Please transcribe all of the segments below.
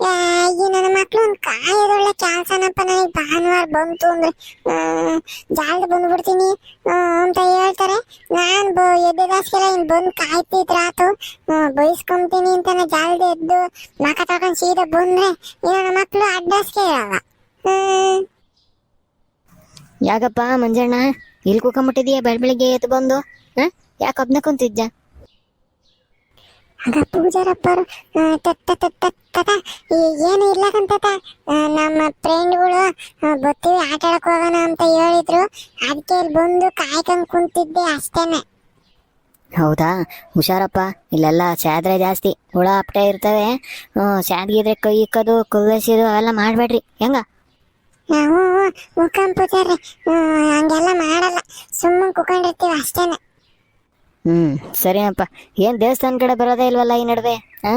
ಈ ನನ್ನ ಮಕ್ಳು ಒಂದು ಕಾಯೋದೊಳ್ಳೆ ಕೆಲಸನಪ್ಪ ನನಗೆ ಭಾನುವಾರ ಬಂತು ಅಂದ್ರೆ ಜಾಲ್ದ ಬಂದ್ಬಿಡ್ತೀನಿ ಅಂತ ಹೇಳ್ತಾರೆ. ನಾನು ಬ, ಎದ್ದೆದಾಸ್ಗೆಲ್ಲ ಇನ್ನು ಬಂದು ಕಾಯ್ತಿದ್ರೆ ಆತು ಬೈಸ್ಕೊಂತೀನಿ ಅಂತ ನಾ ಜಾಲ್ದ ಎದ್ದು ಮಕ ತಗೊಂಡು ಸೀದಾ ಬಂದ್ರೆ, ಈ ನನ್ನ ಮಕ್ಕಳು ಅಡ್ಡಾಸ್ಗೆ ಇರಲ್ಲ. ಯಾಕಪ್ಪ ಮಂಜಣ್ಣ, ಇಲ್ಲಿ ಕೂಕೊಂಬಿಟ್ಟಿದೀಯ ಬೆಳ್ ಬೆಳಿಗ್ಗೆ ಎದ್ದು ಬಂದು ಹಾ ಯಾಕೆ ಒಬ್ನೇ ಕುಂತಿದ್ದ ಆಗ ಪೂಜಾರಪ್ಪರು ಏನು ಇಲ್ಲಕಂತತ ನಮ್ಮ ಫ್ರೆಂಡ್ಗಳು ಬರ್ತೀವಿ ಆಟ ಆಡಕ್ ಹೋಗೋಣ ಅಂತ ಹೇಳಿದ್ರು. ಅದಕ್ಕೆ ಇಲ್ಲಿ ಬಂದು ಕಾಯ್ಕೊಂಡ್ ಕುಂತಿದ್ದೆ ಅಷ್ಟೇನೆ. ಹೌದಾ? ಹುಷಾರಪ್ಪ ಇಲ್ಲೆಲ್ಲ ಸ್ಯಾದ್ರೆ ಜಾಸ್ತಿ ಹುಳ ಅಪ್ಟೆ ಇರ್ತವೆ. ಸ್ಯಾದ್ಗಿದ್ರೆ ಕೈ ಇಕ್ಕೋದು ಕುಲ್ಲೆಸಿದು ಅವೆಲ್ಲ ಮಾಡಬೇಡ್ರಿ. ಹೆಂಗ? ನಾವು ಮುಖಂ ಪೂಜಾರಿ ಹಂಗೆಲ್ಲ ಮಾಡಲ್ಲ. ಸುಮ್ಮನೆ ಕುಕೊಂಡಿರ್ತೀವಿ ಅಷ್ಟೇನೆ. ಹ್ಮ್. ಸರಿನಪ್ಪ ಏನ್ ದೇವಸ್ಥಾನ ಕಡೆ ಬರೋದೇ ಇಲ್ವಲ್ಲ ಈ ನಡುವೆ ಹಾ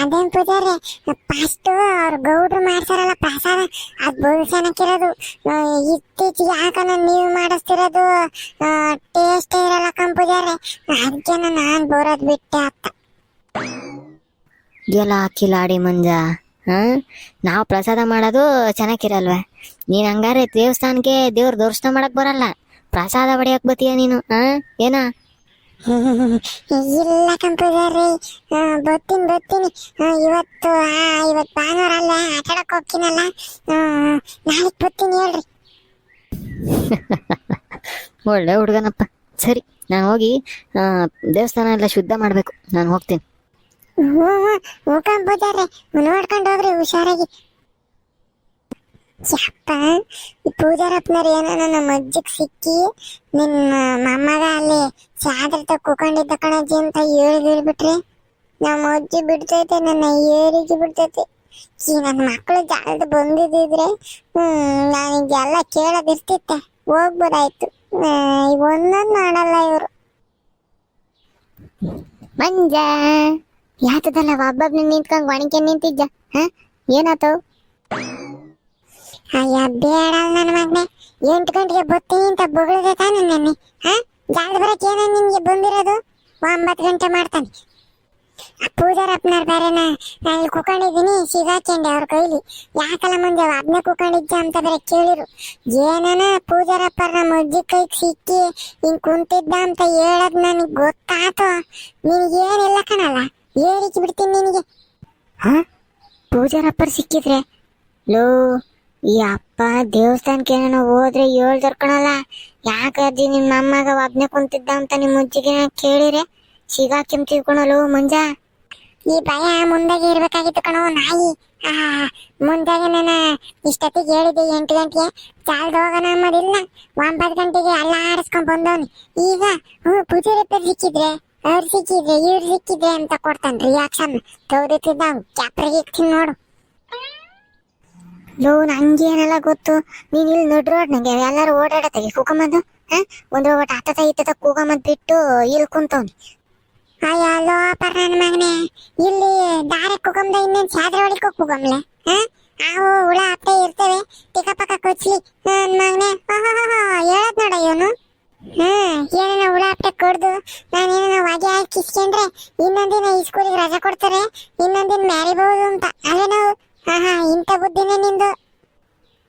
ಅದೇನ್ ಪೂಜಾರಿ? ಫಸ್ಟ್ ಅವ್ರ ಗೌಡ್ರು ಮಾಡ್ತಾರಲ್ಲ ಪ್ರಸಾದ ಅದ್ ಬಹು ಚೆನ್ನಾಗಿರೋದು ಇತ್ತೀಚೆಗೆ ಯಾಕನ ನೀವು ಮಾಡಿಸ್ತಿರೋದು ಟೇಸ್ಟ್ ಇರಲ್ಲ ಕಂ ಪೂಜಾರಿ. ಅದಕ್ಕೆ ನಾನ್ ಬರೋದ್ ಬಿಟ್ಟೆ ಅಪ್ಪ ಎಲ್ಲ ಕಿಲಾಡಿ ಮಂಜ ಹಾ ನಾವು ಪ್ರಸಾದ ಮಾಡೋದು ಚೆನ್ನಾಗಿರಲ್ವೇ? ನೀನ್ ಹಂಗಾರೆ ದೇವಸ್ಥಾನಕ್ಕೆ ದೇವ್ರ ದರ್ಶನ ಮಾಡಕ್ ಬರಲ್ಲ. ಪ್ರಸಾದ ಬಡಿಯಕ್ ಬತ್ತೀಯ ನೀನು ಹಾ ಏನಾ? ಇಲ್ಲ ಕಂಪ್ಯೂಟರ್ರಿ ಬತ್ತೀನಿ ಬತ್ತೀನಿ ಇವತ್ತು ಇವತ್ತು ಭಾನುವಾರ ಅಲ್ಲ ಆಟಾಡಕ್ ಹೋಗ್ತೀನಲ್ಲ. ನಾಳೆ ಬತ್ತೀನಿ ಹೇಳ್ರಿ. ಒಳ್ಳೆ ಹುಡುಗನಪ್ಪ. ಸರಿ ನಾನು ಹೋಗಿ ದೇವಸ್ಥಾನ ಎಲ್ಲ ಶುದ್ಧ ಮಾಡಬೇಕು. ನಾನು ಹೋಗ್ತೀನಿ. ಹ್ಞೂ ಹ್ಞೂ ಕಂಪೂಜಾರಿ ನೋಡ್ಕೊಂಡು ಹೋಗ್ರಿ ಹುಷಾರಾಗಿ. ಯಪ್ಪ ಈ ಪೂಜಾರಪ್ಪನವ್ರು ಏನೋ ನನ್ನ ಮಜ್ಜಿಗೆ ಸಿಕ್ಕಿ ನಿನ್ನ ಮಾಮಗ ಅಲ್ಲಿ ಚಾದ್ರ ಕೂಕೊಂಡಿದ್ದ ಕಣಜ್ಜಿ ಅಂತ ಹೇಳಿ ಹೇಳ್ಬಿಟ್ರೆ. ನಮ್ಮ ಅಜ್ಜಿ ಬಿಡ್ತೈತೆ, ನನ್ನ ಏರಿಗೆ ಬಿಡ್ತೈತೆ. ಈ ನನ್ನ ಮಕ್ಕಳು ಜಾಲದ ಬಂದಿದ್ದಿದ್ರೆ ನನಗೆಲ್ಲ ಕೇಳೋದಿರ್ತಿತ್ತೆ ಹೋಗ್ಬೋದಾಯ್ತು. ಒಂದೊಂದು ಮಾಡಲ್ಲ ಇವರು. ಮಂಜ, ಯಾತದಲ್ಲ, ಒಬ್ಬೊಬ್ನ ನಿಂತ್ಕೊಂಡು ಒಣಕೆ ನಿಂತಿದ್ದ ಹ? ಏನಾತು ಅಯ್ಯ ಬೇಡ ನನ್ನ ಮಗನೆ. ಎಂಟು ಗಂಟೆಗೆ ಬರ್ತೀನಿ ಅಂತ ಬೊಗಳಿದೆ ತಾನೆ ನೆನ್ನೆ. ಹಾ? ಜಾಗ ಬರಕ್ಕೆ ಏನೋ ನಿನ್ಗೆ ಬಂದಿರೋದು? ಒಂಬತ್ತು ಗಂಟೆ ಮಾಡ್ತಾನೆ. ಆ ಪೂಜಾರಪ್ಪನವ್ರು ಬೇರೆ ನಾ ಇಲ್ಲಿ ಕುಕೊಂಡಿದ್ದೀನಿ ಸಿಗಾಕೊಂಡೆ ಅವ್ರ ಕೈಲಿ. ಯಾಕಲ್ಲ ಮುಂದೆ ಅದನ್ನೇ ಕುಕೊಂಡಿದ್ದ ಅಂತ ಬೇರೆ ಕೇಳಿರು. ಏನನ ಪೂಜಾರಪ್ಪರ ನಮ್ಮ ಅಜ್ಜಿ ಕೈಗೆ ಸಿಕ್ಕಿ ಹಿಂಗೆ ಕುಂತಿದ್ದ ಅಂತ ಹೇಳದ್ ನನಗೆ ಗೊತ್ತಾತೋ? ನಿನಗೇನಿಲ್ಲ ಕಣಲ್ಲ. ಏರಿಕೆ ಬಿಡ್ತೀನಿ ನಿನಗೆ. ಹಾ? ಪೂಜಾರಪ್ಪರು ಸಿಕ್ಕಿದ್ರೆ? ಲೋ ಈ ಅಪ್ಪ ದೇವಸ್ಥಾನಕ್ಕೆ ಏನೋ ಹೋದ್ರೆ ಏಳು ಕಣಲ್ಲ ಯಾಕೆ ಅಜ್ಜಿ ನಿಮ್ಮ ಅಮ್ಮಗ ಒಬ್ನೇ ಕುಂತಿದ್ದ ಅಂತ ನಿಮ್ಮ ಅಜ್ಜಿಗೆ ಕೇಳಿರೆ? ಸಿಗಾಕಿಮ್ ತಿಳ್ಕೊಳಲು ಮುಂಜ. ಈ ಭಯ ಮುಂದಾಗೆ ಇರ್ಬೇಕಾಗಿತ್ತು ಕಣೋ ನಾಯಿ. ಮುಂದಾಗೆ ನಾನು ಇಷ್ಟೊತ್ತಿಗೆ ಹೇಳಿದ್ದೆ ಎಂಟು ಗಂಟೆಗೆ. ಚಾಲ್ದ ಹೋಗೋಣ ಅನ್ನೋದಿಲ್ಲ ಒಂಬತ್ತು ಗಂಟೆಗೆ ಎಲ್ಲ ಆಡಿಸ್ಕೊಂಡ್ ಬಂದವನು. ಈಗ ಹ್ಞೂ ಪೂಜಾರಿ ಸಿಕ್ಕಿದ್ರೆ, ಅವ್ರು ಸಿಕ್ಕಿದ್ರೆ, ಇವ್ರು ಸಿಕ್ಕಿದ್ರೆ ಅಂತ ಕೊಡ್ತಾನೆ ರಿಯಾಕ್ಷನ್ ತೋರಿತಿದ್ದ ಕ್ಯಾಪ್ರಿಗೆ ಇಕ್ತೀನಿ ನೋಡು. ಲೋ ನಂಗೇನೆಲ್ಲ ಗೊತ್ತು? ನೀನ್ ಇಲ್ಲಿ ನೋಡ್ರೋ ನಂಗೆ, ಎಲ್ಲಾರು ಓಡಾಡತ್ತೆ. ಕೂಕಮ್ಮದು ಹ? ಒಂದು ಒಟ್ಟು ಹತ್ತತ ಇತ್ತತ ಕೂಗಮ್ಮದ್ ಬಿಟ್ಟು ಇಲ್ಲಿ ಕುಂತವ್ನಿ. ಅಯ್ಯ ಲೋ ಪರ ನನ್ನ ಮಗನೆ. ಇಲ್ಲಿ ದಾರೆ ಕುಕಂದ ಇನ್ನೇನ್ ಸಾದ್ರ ಹೊಡಿಕೋ ಕೂಗಮ್ಲೆ, ಹ? ಅವು ಹುಳ ಅಪ್ಪೆ ಇರ್ತವೆ. ಟಿಕ ಪಕ್ಕ ಕೊಚ್ಲಿ, ನನ್ ಮಗನೆ. ಹೇಳದ್ ನೋಡ ಇವನು. ಹ್ಮ್ ಏನೇನೋ ಹುಳ ಅತ್ತೆ ಕೊಡ್ದು ನಾನೇನೋ ಹೊಗೆ ಹಾಕಿ ಕಿಸ್ಕೊಂಡ್ರೆ, ಇನ್ನೊಂದಿನ ಈ ಸ್ಕೂಲಿಗೆ ರಜಾ ಕೊಡ್ತಾರೆ, ಇನ್ನೊಂದಿನ ಮ್ಯಾರಿಬಹುದು ಅಂತ. ಅದೇನೋ ಹಾ ಹಾ, ಇಂಥ ಬುದ್ಧಿನೇ ನಿಂದು.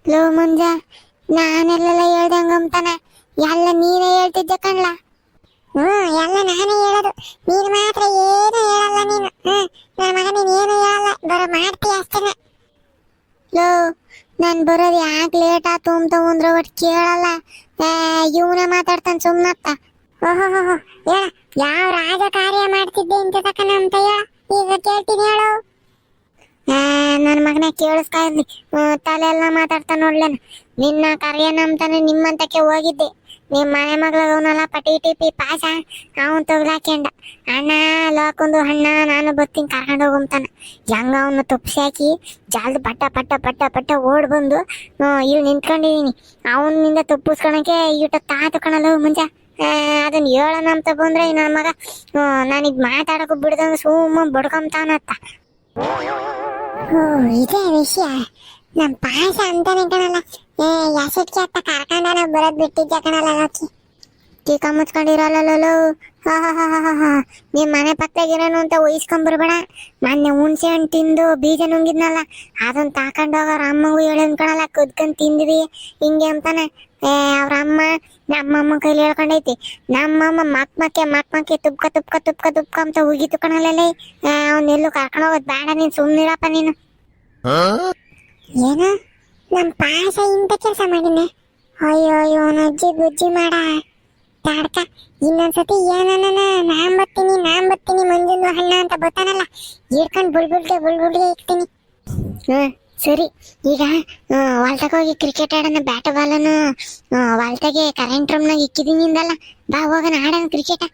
ಲೋ, ಮುಂಜ ನಾನೆಲ್ಲ ಹೇಳ್ದಂಗ ಅಂತಾನೆ ಎಲ್ಲ ನೀನೇ ಹೇಳ್ತಿದ್ದೆ ಕಣ್ಲ? ಹ್ಮ್ ಎಲ್ಲ ನಾನೇ ಹೇಳೋದು. ನೀನು ಮಾತ್ರ ಏನು ಹೇಳಲ್ಲ ನೀನು. ಹ್ಮ್ ನನ್ನ ಮಗ ನೀನ್ ಏನು ಹೇಳಲ್ಲ. ಬರೋ ಮಾಡ್ತೀಯ ಅಷ್ಟೇನೆ. ಲೋ, ನಾನ್ ಬರೋದು ಯಾಕೆ ಲೇಟ್ ಆತು ಅಂತ ಅಂದ್ರೆ ಒಟ್ಟು ಕೇಳಲ್ಲ. ಇವನ ಮಾತಾಡ್ತಾನೆ ಸುಮ್ಮನತ್ತ ಓಹೋ ಹೇಳ. ಯಾವ ರಾಜ ಕಾರ್ಯ ಮಾಡ್ತಿದ್ದೆ ಇಂತ ತಕನ ಅಂತ ಹೇಳ. ಈಗ ಕೇಳ್ತೀನಿ ಹೇಳು. ನನ್ನ ಮಗನ ಕೇಳಿಸ್ತಾ ಇದ್ನಿ. ತಲೆ ಎಲ್ಲ ಮಾತಾಡ್ತಾ ನೋಡ್ಲೇನ. ನಿನ್ನ ಕರೆಯನ ಅಂತಾನೆ ನಿಮ್ಮಂತಕ್ಕೆ ಹೋಗಿದ್ದೆ. ನಿಮ್ಮ ಮನೆ ಮಗಳವನಲ್ಲ ಪಟಿ, ಟಿಪಿ ಪಾಸ ಅವನ್ ತೊಗ್ಲಾಕೆಂಡ ಅಣ್ಣ, ಲಾಕೊಂದು ಅಣ್ಣ, ನಾನು ಬರ್ತೀನಿ ಕರ್ಕೊಂಡು ಹೋಗಂತಾನ ಹೆಂಗ ಅವನ್ನ ತುಪ್ಸಿ ಹಾಕಿ ಜಾಲ್ದು ಪಟ್ಟ ಪಟ್ಟ ಪಟ್ಟ ಪಟ್ಟ ಓಡ್ ಬಂದು ಇಲ್ಲಿ ನಿಂತ್ಕೊಂಡಿದೀನಿ. ಅವನಿಂದ ತುಪ್ಪಿಸ್ಕೊಳಕ್ಕೆ ಇಟ್ಟ ತಾತು ಕಣಲ್ಲ ಅದನ್ ಅದನ್ನ ಹೇಳೋಣ ಅಂತ ಬಂದ್ರೆ ನನ್ನ ಮಗ ನಾನೀಗ ಮಾತಾಡಕ್ಕೂ ಬಿಡ್ದಂಗ ಸುಮ್ಮ ಬಡ್ಕೊಂತಾನತ್ತ ಓ ಇದೇ ವಿಷಯ. ನಮ್ ಪಾಯಸ ಅಂತಾನೆ ಕಣಲ್ಲ ಏ ಎಸಟ್ಗೆ ಅತ್ತ ಕರ್ಕೊಂಡ ನಾವು ಬರೋದ್ ಬಿಟ್ಟಿದ್ದೆ ಕಣಲ್ಲ ಲೋಕಿ ಟೀಕಾ ಮುಚ್ಕೊಂಡಿರಲ್ಲಲ್ಲೋ ಹಾ ಹಾ ಹಾ ಹಾ ಹಾ ನಿಮ್ ಮನೆ ಪಕ್ಕದಾಗಿರೋನು ಅಂತ ಒಯ್ಸ್ಕೊಂಬರ್ಬೇಡ ಮೊನ್ನೆ ಹುಣ್ಸೆ ಹಣ್ಣು ತಿಂದು ಬೀಜ ನುಂಗಿದ್ನಲ್ಲ. ಅದನ್ನ ತಾಕೊಂಡೋಗ ಅಮ್ಮಗೂ ಹೇಳಿ ಅನ್ಕೊಳಲ್ಲ ಕುದ್ಕೊಂಡ್ ತಿಂದ್ವಿ. ಹಿಂಗೆ ಅಂತಾನೆ. ಅವ್ರ ಅಮ್ಮ, ನಮ್ಮಮ್ಮ ಕೈಲಿ ಹೇಳ್ಕೊಂಡೈತಿ. ನಮ್ಮಮ್ಮ ಮಕ್ ಮಕ್ಕೆ ಮಕ್ ಮಕ್ಕೆ ತುಪ್ಕ ತುಪ್ಕ ತುಪ್ಕ ತುಪ್ಕ ಅಂತ ಉಗಿತು ಅವ್ನ ಎಲ್ಲೂ ಕರ್ಕೊಂಡು ಹೋಗೋದ್ ಬೇಡ ನೀನ್ ಸುಮ್ಮನಿರಪ್ಪ ನೀನು. ಏನು? ನಮ್ ಪಾಯಸ ಇಂಥ ಕೆಲಸ ಮಾಡಿನೆ ಅಯ್ಯೋ ಅಯ್ಯೋ ಅಜ್ಜಿ ಗುಜ್ಜಿ ಮಾಡ. ತಾಡ್ಕ, ಇನ್ನೊಂದ್ಸತಿ ಏನನ ನಾನ್ ಬರ್ತೀನಿ ನಾನ್ ಬರ್ತೀನಿ, ಮಂಜುಂದು ಹಣ್ಣ ಅಂತ ಬರ್ತಾನಲ್ಲ. ಹಿಡ್ಕೊಂಡ್ ಬುಳ್ಬುಳ್ಗೆ ಬುಳ್ಬುಳ್ಗೆ ಇಕ್ತೀನಿ. ಹ್ಮ್ ಸರಿ ಈಗ ಹೊಲ್ದಾಗ ಹೋಗಿ ಕ್ರಿಕೆಟ್ ಆಡೋಣ ಬ್ಯಾಟ್ ಬಾಲನು ಹೊಲ್ದಾಗೆ ಕರೆಂಟ್ ರೂಮ್ನಾಗ ಇಕ್ಕಿದೀನಿ ಅಂದಲ್ಲ ಬಾ ಹೋಗೋಣ ಆಡೋಣ ಕ್ರಿಕೆಟ್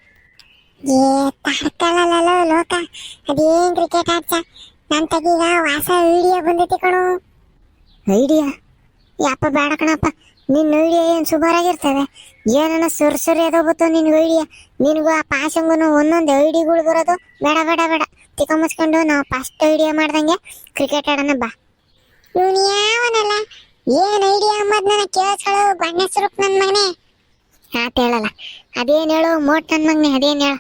ಏ ತಾಡ್ಕಲ್ಲ ಲೋಕ ಅದೇನ್ ಕ್ರಿಕೆಟ್ ಆಡ್ಸ ನನ್ ಈಗ ವಾಸ ವಿಡಿಯೋ ಬಂದೈತಿ ಕಣೋ. ಐಡಿಯಾ? ಯಪ್ಪ ಬೇಡ ಕಣಪ್ಪ ನಿನ್ನ ಐಡಿಯಾ ಏನು ಸುಮಾರಾಗಿರ್ತವೆ? ಏನನ ಸುರ್ ಸುರಿ ಅದೋ ಬತ್ತು ನಿನ್ಗೆ ಐಡಿಯಾ ನಿನಗೂ ಆ ಪಾಸಂಗೂ ಒಂದೊಂದು ಐಡಿಗಳು ಬರೋದು ಬೇಡ ಬೇಡ ಬೇಡ. ತಿಕ್ಕ ಮುಚ್ಕೊಂಡು ನಾವು ಫಸ್ಟ್ ಐಡಿಯಾ ಮಾಡ್ದಂಗೆ ಕ್ರಿಕೆಟ್ ಆಡೋಣ ಬಾ. ಇವನು ಯಾವನಲ್ಲ? ಏನ್ ಐಡಿಯಾ ಅಂಬದ್ ನನ್ನ ಕೇಳಿಸ್ಕೊಳ್ಳೋ ಬಣ್ಣ ಸ್ವರೂಪ್ ನನ್ನ ಮಗನೇ. ಆತ ಹೇಳಲ್ಲ. ಅದೇನ್ ಹೇಳು? ಮೋಟ್ ನನ್ ಮಗನೇ ಅದೇನ್ ಹೇಳು?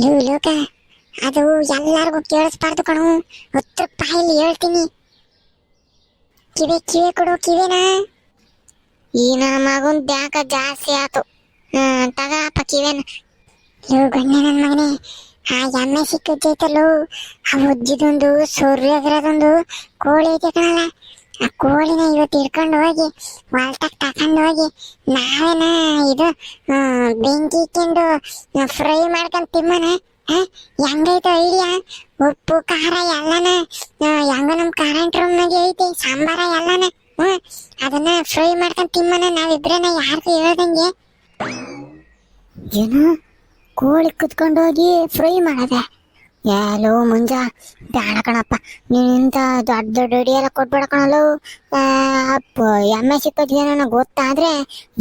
ಲೂ ಲೋಕ ಅದು ಎಲ್ಲಾರ್ಗೂ ಕೇಳಿಸ್ಬಾರ್ದು ಕಣು. ಉತ್ತರ ರೂಪಾಯಿಲಿ ಹೇಳ್ತೀನಿ. ಕಿವಿ ಕಿವಿ ಕೊಡು ಕಿವಿನ? ಈ ನನ್ನ ಮಗನ್ ಬ್ಯಾಕ ಜಾಸ್ತಿ ಆತು. ಹ್ಮ್ ತಗಪ್ಪ ಕಿವಿನ. ಲೋ ಗಣ್ಣ ನನ್ನ ಮಗನೇ. ಆ ಎಮ್ಮೆ ಸಿಕ್ಕಿದ್ದೈತಲ್ಲೋ ಆ ಉಜ್ಜಿದೊಂದು ಸೂರ್ಯಗಿರೋದೊಂದು ಕೋಳಿ ಐತೆ ಕಣಲ್ಲ. ಆ ಕೋಳಿನ ಇವತ್ತು ಹಿಡ್ಕೊಂಡು ಹೋಗಿ ಹೊಲ್ಟಕ್ ತಕೊಂಡು ಹೋಗಿ, ನಾವೇನ ಇದು ಬೆಂಕಿ ಇಕ್ಕೊಂಡು ಫ್ರೈ ಮಾಡ್ಕೊಂಡು ತಿಮ್ಮನ? ಹೆಂಗೈತೆ ಐಡಿಯಾ? ಉಪ್ಪು, ಖಾರ ಎಲ್ಲನ ಹೆಂಗ ನಮ್ಮ ಕರೆಂಟ್ ರೂಮ್ನಾಗೆ ಐತಿ, ಸಾಂಬಾರ ಎಲ್ಲನ? ಹ್ಮ್ ಅದನ್ನ ಫ್ರೈ ಮಾಡ್ಕೊಂಡು ತಿಮ್ಮನ ನಾವಿಬ್ರೇನ ಯಾರಿಗೂ ಹೇಳ್ದಂಗೆ. ಏನು? ಕೋಳಿ ಕುತ್ಕೊಂಡೋಗಿ ಫ್ರೈ ಮಾಡದೆ. ಯಾಲೋ ಮುಂಜ. ಬೇಡ ಕಣಪ್ಪ. ನೀನಿಂತ ದೊಡ್ಡ ದೊಡ್ಡ ಅಡಿ ಎಲ್ಲ ಕೊಟ್ಬೇಡ ಅಪ್ಪ, ಎಮ್ಮೆ ಸಿಕ್ಕೋದು ಏನೋ ಗೊತ್ತಾದ್ರೆ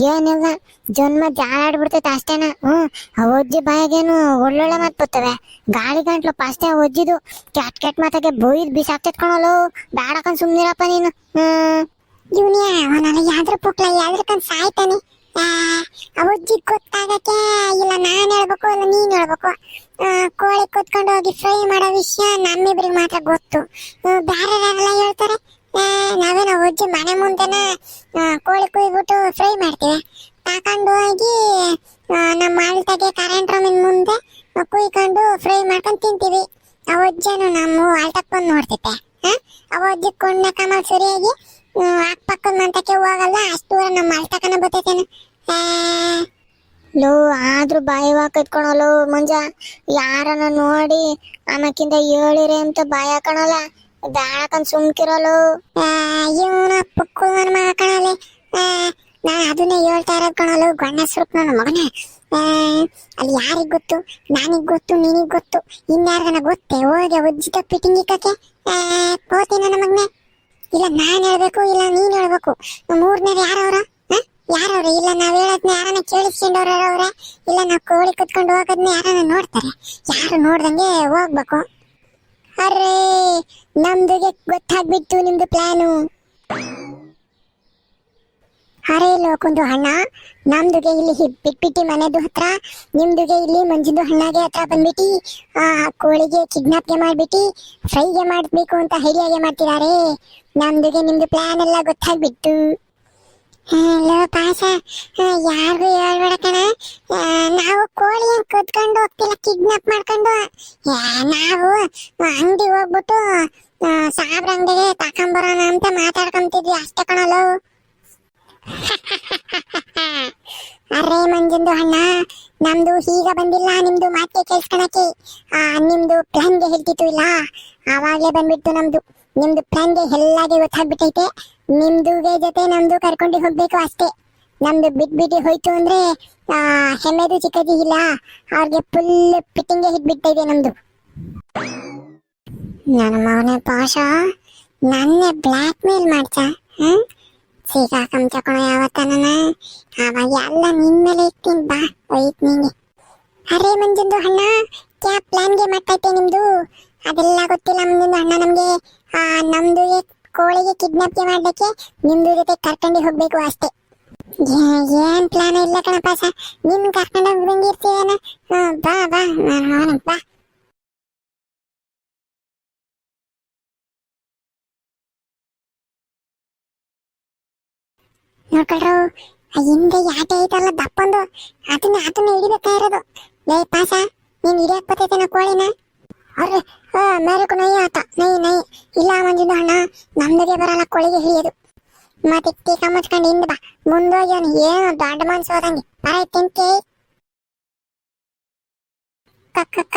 ಏನಿಲ್ಲ. ಜನ್ಮ ಜಾಡಾಡ್ಬಿಡ್ತೈತೆ ಅಷ್ಟೇನ. ಹ್ಞೂ, ಆ ಒಜ್ಜಿ ಬಾಯಾಗೇನು ಒಳ್ಳೊಳ್ಳೆ ಮಾತು ಬರ್ತವೆ. ಗಾಳಿ ಗಂಟ್ಲು ಫಸ್ಟೇ ಒಜ್ಜಿದು. ಕೆಟ್ಟ ಕೆಟ್ಟ ಮಾತಾಗೆ ಬೊಯ್ದು ಬಿಸಾಕ್ತೈತೆ ಕಣಲು. ಬೇಡ ಕಣ್ ಸುಮ್ನಿರಪ್ಪ ನೀನು. ಹ್ಮ್ ಇವನ್ಯಾ ಅವನಲ್ಲ ಯಾವ್ದ್ರ ಪುಟ್ಲ? ಯಾವ್ದ್ರ ಕಣ್ ಸಾಯ್ತಾನೆ? ಅವಜ್ಜಿ ಗೊತ್ತಾಗಕ್ಕೆ ನಾನ್ ಹೇಳ್ಬೇಕು ಇಲ್ಲ ನೀನ್ ಹೇಳ್ಬೇಕು? ಆ, ಕೋಳಿ ಕುತ್ಕೊಂಡು ಹೋಗಿ ಫ್ರೈ ಮಾಡೋ ವಿಷಯ ನಮ್ಮಿಬ್ರಿಗೆ ಮಾತ್ರ ಗೊತ್ತು. ಬೇರೆ ಹೇಳ್ತಾರೆ ನಾವೇನೋ ಅವಜ್ಜಿ ಮನೆ ಮುಂದೆನ ಆ, ಕೋಳಿ ಕುಯ್ಬಿಟ್ಟು ಫ್ರೈ ಮಾಡ್ತೀವಿ. ತಕೊಂಡು ಹೋಗಿ ಆ, ನಮ್ಮ ಆಳ್ತಾಗೆ ಕರೆಂಟ್ ರೂಮಿನ ಮುಂದೆ ಆ, ಕುಯ್ಕೊಂಡು ಫ್ರೈ ಮಾಡ್ಕೊಂಡು ತಿಂತೀವಿ. ಅವಜ್ಜನು ನಮ್ಮ ಆಳ್ತಕ್ ಬಂದು ನೋಡ್ತೈತೆ ಅವಜ್ಜಿ ಕೊಂಡ ಕಮಲ್ ಸರಿಯಾಗಿ ಅಕ್ಕಪಕ್ಕದ ಮಂತಕ್ಕೆ ಹೋಗಲ್ಲ ಅಷ್ಟು ದೂರ ನಮ್ಮ ಅಳ್ತಕನ ಬರ್ತೈತೇನು ಲೋ, ಆದ್ರೂ ಬಾಯಿ ಕಟ್ಕೊಳಲು ಮುಂಜ, ಯಾರನ್ನ ನೋಡಿ ಅನ್ನಕ್ಕಿಂತ ಹೇಳಿರಿ ಅಂತ ಬಾಯ ಹಾಕಣಲ್ಲ ಬ್ಯಾಳಕಂದ್ ಸುಮ್ಕಿರಲು. ಇವನ ಪುಕ್ಕು ನನ್ನ ಮಗ ಕಣಲೆ ನಾ ಅದನ್ನೇ ಹೇಳ್ತಾ ಇರೋದು ಕಣಲು ನನ್ನ ಮಗನೇ. ಅಲ್ಲಿ ಯಾರಿಗ್ ಗೊತ್ತು? ನಾನಿಗ್ ಗೊತ್ತು, ನಿನಗ್ ಗೊತ್ತು. ಇನ್ಯಾರ್ಗನ ಗೊತ್ತೇ? ಹೋಗಿ ಉಜ್ಜಿತ ಫಿಟ್ಟಿಂಗ್ ಇಕ್ಕಕ್ಕೆ. ಕೋತಿ ನನ್ನ ಮಗನೇ. ಇಲ್ಲ, ನಾನು ಹೇಳ್ಬೇಕು, ಇಲ್ಲ ನೀನ್ ಹೇಳ್ಬೇಕು. ಮೂರನೇದು ಯಾರವ್ರ ಯಾರವ್ರ? ಇಲ್ಲ, ನಾವ್ ಹೇಳದ್ನ ಯಾರನ್ನ ಕೇಳಿಸ್ಕೊಂಡವ್ರ ಅವ್ರ? ಇಲ್ಲ, ನಾವ್ ಕೋಳಿ ಕುತ್ಕೊಂಡು ಹೋಗೋದ್ನ ಯಾರನ್ನ ನೋಡ್ತಾರೆ? ಯಾರು ನೋಡ್ದಂಗೆ ಹೋಗ್ಬೇಕು. ಅರೇ, ನಮ್ದುಗೆ ಗೊತ್ತಾಗ್ಬಿಟ್ಟು ನಿಮ್ದು ಪ್ಲಾನು. ಅರೆ, ಲೋಕುಂದು ಹಣ್ಣ ನಮ್ದುಗೆ ಇಲ್ಲಿ ಬಿಟ್ಬಿಟ್ಟಿ ಮನೆದು ಹತ್ರ, ನಿಮ್ದುಗೆ ಇಲ್ಲಿ ಮಂಜಿಂದು ಹಣ್ಣಾಗೆ ಹತ್ರ ಬಂದ್ಬಿಟ್ಟು ಆ ಕೋಳಿಗೆ ಕಿಡ್ನಾಪ್ಗೆ ಮಾಡ್ಬಿಟ್ಟು ಫ್ರೈಗೆ ಮಾಡ್ಬೇಕು ಅಂತ ಐಡಿಯಾಗೆ ಮಾಡ್ತಿದ್ದಾರೆ ನಮ್ದುಗೆ ನಿಮ್ದು ಪ್ಲಾನ್ ಎಲ್ಲ ಗೊತ್ತಾಗ್ಬಿಟ್ಟು ಹಲೋ ಪಾಸ ಯಾರಿಗೂ ಹೇಳ್ಬೇಡ ಕಣ ನಾವು ಕೋಳಿ ಕದ್ಕೊಂಡು ಹೋಗ್ತಿಲ್ಲ ಕಿಡ್ನಾಪ್ ಮಾಡ್ಕೊಂಡು. ನಾವು ಅಂಗಡಿ ಹೋಗ್ಬಿಟ್ಟು ಸಾಬ್ರ ಅಂಗಡಿಗೆ ತಕೊಂಬರೋಣ ಅಂತ ಮಾತಾಡ್ಕೊಂತಿದ್ವಿ ಅಷ್ಟೇ ಕಣಲು ಅರೇ ಮಂಜಂದು ಅಣ್ಣ, ನಮ್ದು ಈಗ ಬಂದಿಲ್ಲ ನಿಮ್ದು ಮಾತೆ ಕೇಳ್ಸ್ಕೊಳಕ್ಕೆ ನಿಮ್ದು ಪ್ಲಾನ್ಗೆ ಹೇಳ್ತಿತ್ತು ಇಲ್ಲ. ಆವಾಗಲೇ ಬಂದ್ಬಿಡ್ತು ನಮ್ದು. ನಿಮ್ದು ಪ್ಲಾನ್ಗೆ ಎಲ್ಲಾಗೆ ಗೊತ್ತಾಗ್ಬಿಟ್ಟೈತೆ. ನಿಮ್ದು ಜೊತೆ ನಮ್ದು ಕರ್ಕೊಂಡು ಹೋಗ್ಬೇಕು ಅಷ್ಟೇ. ನಮ್ದು ಬಿಟ್ಬಿಟ್ಟು ಹೋಯ್ತು ಅಂದ್ರೆ, ಆ, ಹೆಮ್ಮೆದು ಚಿಕ್ಕದಿ ಇಲ್ಲ. ಅವ್ರಿಗೆ ಫುಲ್ ಫಿಟ್ಟಿಂಗ್ಗೆ ಹಿಟ್ಬಿಟ್ಟೈತೆ ನಮ್ದು. ನನ್ನ ಮಗನೇ ಪಾಶ ನನ್ನ ಬ್ಲ್ಯಾಕ್ ಮೇಲ್ ಮಾಡ್ತಾ, ಹ್ಮ್? ತಕೊಳ ಅವಾಗ ಎಲ್ಲ ನಿನ್ ಮೇಲೆ ಬಾ ಒಯ್ತ್ ನಿಂಗೆ. ಅರೆ ಮಂಜಂದು ಅಣ್ಣ, ಕ್ಯಾ ಪ್ಲಾನ್ಗೆ ಮಾಡ್ತೈತೆ ನಿಮ್ದು? ಅದೆಲ್ಲ ಗೊತ್ತಿಲ್ಲ ಮುಂದಿನ ಅಣ್ಣ ನಮ್ಗೆ. ನಮ್ದು ಕೋಳಿಗೆ ಕಿಡ್ನಾಪ್ಗೆ ಮಾಡ್ಲಿಕ್ಕೆ ನಿಮ್ದು ಜೊತೆ ಕರ್ಕೊಂಡು ಹೋಗ್ಬೇಕು ಅಷ್ಟೇ. ಏನ್ ಪ್ಲಾನ್ ಇಲ್ಲ ಕಣಪ್ಪ ಸ ನಿನ್ ಕರ್ಕೊಂಡು ಹೋಗ್ದಂಗೆ ಇರ್ತೀವೇನ ಬಾ ಬಾ ನಾನು ಬಾ. ನೋಡ್ಕೊಳ್ರು ಹಿಂದೆ ಯಾಟೆ ಐತಲ್ಲ ದಪ್ಪಂದು. ಅದನ್ನ ಅದನ್ನ ಹಿಡಿಬೇಕಾ ಇರೋದು? ಲೇ ಪಾಸ ನೀನ್ ಹಿಡಿಯಕ್ ಬರ್ತೈತೇನ ಕೋಳಿನ? ಅವ್ರೆ ಮೇರಕು ನೈ ಆತ ನೈ ನೈ ಇಲ್ಲ ಮಂಜುಂದು ಅಣ್ಣ ನಮ್ದಗೆ ಬರಲ್ಲ ಕೊಳಿಗೆ ಹಿಡಿಯೋದು ಮತ್ತೆ ಟೀಕ ಮುಚ್ಕೊಂಡು ಹಿಂದೆ ಬಾ ಮುಂದೋಗಿ ಅವನು ಏನು ದೊಡ್ಡ ಮನ್ಸು ಹೋದಂಗೆ ಬರ ತಿಂತಿ ಅರೆ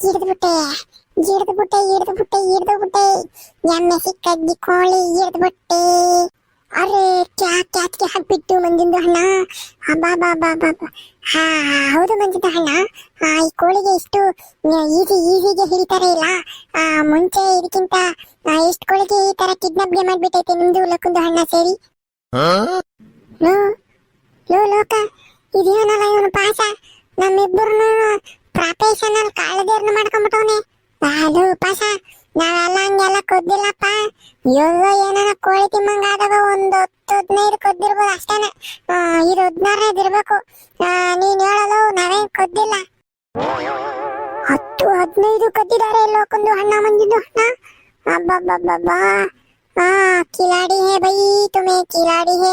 ಹಿಡಿದು ಬಿಟ್ಟೆ ಹಿಡಿದು ಬಿಟ್ಟೆ ಹಿಡಿದು ಬಿಟ್ಟೆ ಹಿಡಿದು ಬಿಟ್ಟೆ. ಎಮ್ಮೆ ಸಿಕ್ಕದ್ದಿ ಕೋಳಿ ಹಿಡಿದು ಬಿಟ್ಟೆ. ಅರೆ ಕ್ಯಾ ಕ್ಯಾತ್ಗೆ ಹಾಕ್ಬಿಟ್ಟು ಮಂಜಿಂದು ಹಣ್ಣ. ಬಾ ಬಾ ಬಾ ಬಾ ಹಾ ಹೌದು ಮಂಜಿಂದು ಆ, ಈ ಕೋಳಿಗೆ ಇಷ್ಟು ಈಸಿ ಈಸಿಗೆ ಹಿಡಿತಾರೆ ಇಲ್ಲ. ಮುಂಚೆ ಇದಕ್ಕಿಂತ ಎಷ್ಟು ಕೋಳಿಗೆ ಈ ತರ ಕಿಡ್ನಾಪ್ಗೆ ಮಾಡ್ಬಿಟ್ಟೈತೆ ನಿಮ್ದು ಲಕ್ಕುಂದು ಹಣ್ಣ ಸೇರಿ. ಲೋ ಲೋ ಲೋಕ ಇದೇನಲ್ಲ ಇವನು ಪಾಸ ನಮ್ಮಿಬ್ಬರನ್ನು ಪ್ರೊಫೆಷನಲ್ ಕಾಳದೇರ್ನ ಮಾಡ್ಕೊಂಡ್ಬಿಟ್ಟವನೆ ಅದು ಪಾಸ ನಾವೆಲ್ಲ ಹಂಗೆಲ್ಲ ಕೊದ್ದಿಲ್ಲಪ್ಪ. ಯೋಗೋ ಏನಾರ ಕೋಳಿ ತಿಮ್ಮಂಗ ಆದಾಗ ಒಂದ್ ಹತ್ತು ಹದಿನೈದು ಕೊದ್ದಿರ್ಬೋದು ಅಷ್ಟೇನೆ. ಇದು ಹದಿನಾರನೇದು ಇರ್ಬೇಕು ನೀನ್ ಹೇಳಲು ನಾವೇನ್ ಕೊದ್ದಿಲ್ಲ. ಹತ್ತು ಹದಿನೈದು ಕದ್ದಿದ್ದಾರೆ ಲೋಕಂದು ಹಣ್ಣ ಮಂಜಿದ್ದು ಹಣ್ಣ ಅಬ್ಬಬ್ಬಬ್ಬಬ್ಬಾ. ಹಾ ಕಿಲಾಡಿ ಹೇ ಬೈ, ತುಮೇ ಕಿಲಾಡಿ ಹೇ.